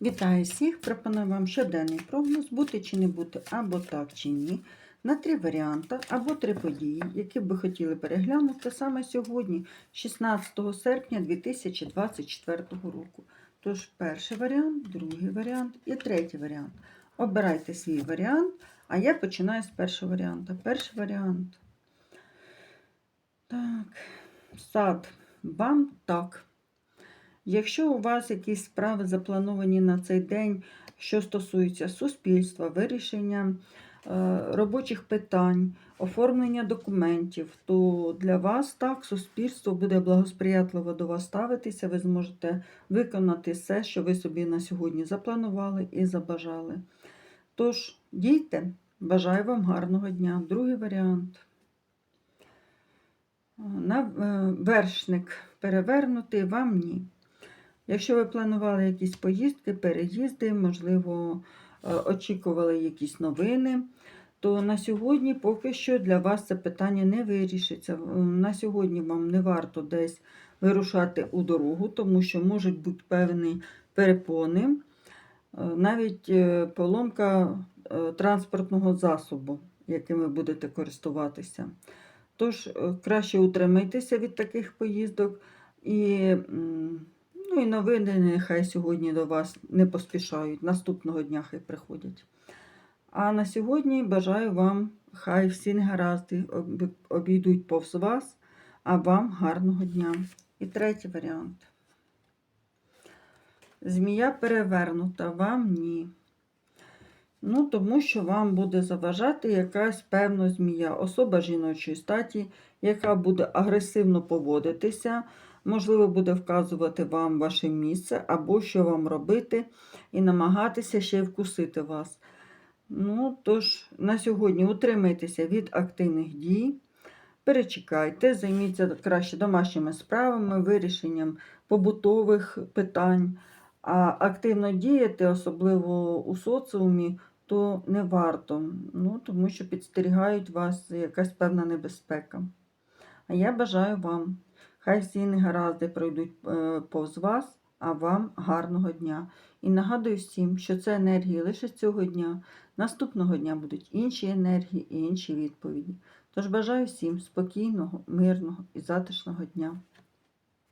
Вітаю всіх! Пропоную вам щоденний прогноз, бути чи не бути, або так чи ні, на три варіанти, або три події, які б ви хотіли переглянути саме сьогодні, 16 серпня 2024 року. Tож, перший варіант, другий варіант і третій варіант. Обирайте свій варіант, а я починаю з першого варіанту. Перший варіант. Так, сад. Вам так. Якщо у вас якісь справи заплановані на цей день, що стосуються суспільства, вирішення е, робочих питань, оформлення документів, то для вас так суспільство буде благосприятливо до вас ставитися, ви зможете виконати все, що ви собі на сьогодні запланували і забажали. Тож, дійте, бажаю вам гарного дня. Другий варіант. На е, вершник перевернутий, вам ні. Якщо ви планували якісь поїздки, переїзди, можливо, е, очікували якісь новини, то на сьогодні поки що для вас це питання не вирішиться. Е, На сьогодні вам не варто десь вирушати у дорогу, тому що можуть бути певні перепони, е, навіть поломка транспортного засобу, яким ви будете користуватися. Тож краще утримайтеся від таких поїздок і. Ну і новини нехай сьогодні до вас не поспішають, наступного дня хай приходять. А на сьогодні бажаю вам, хай всі негаразди об- обійдуть повз вас, а вам гарного дня. І третій варіант. Змія перевернута, вам ні. Ну, тому що вам буде заважати якась певна змія, особа жіночої статі, яка буде агресивно поводитися, можливо, буде вказувати вам ваше місце або що вам робити, і намагатися ще й вкусити вас. Ну, тож, на сьогодні утримайтеся від активних дій, перечекайте, займіться краще домашніми справами, вирішенням побутових питань. А активно діяти, особливо у соціумі, то не варто, ну, тому що підстерігають вас якась певна небезпека. А я бажаю вам, хай всі негаразди пройдуть е, повз вас, а вам гарного дня. І нагадую всім, що це енергії лише цього дня. Наступного дня будуть інші енергії і інші відповіді. Тож бажаю всім спокійного, мирного і затишного дня.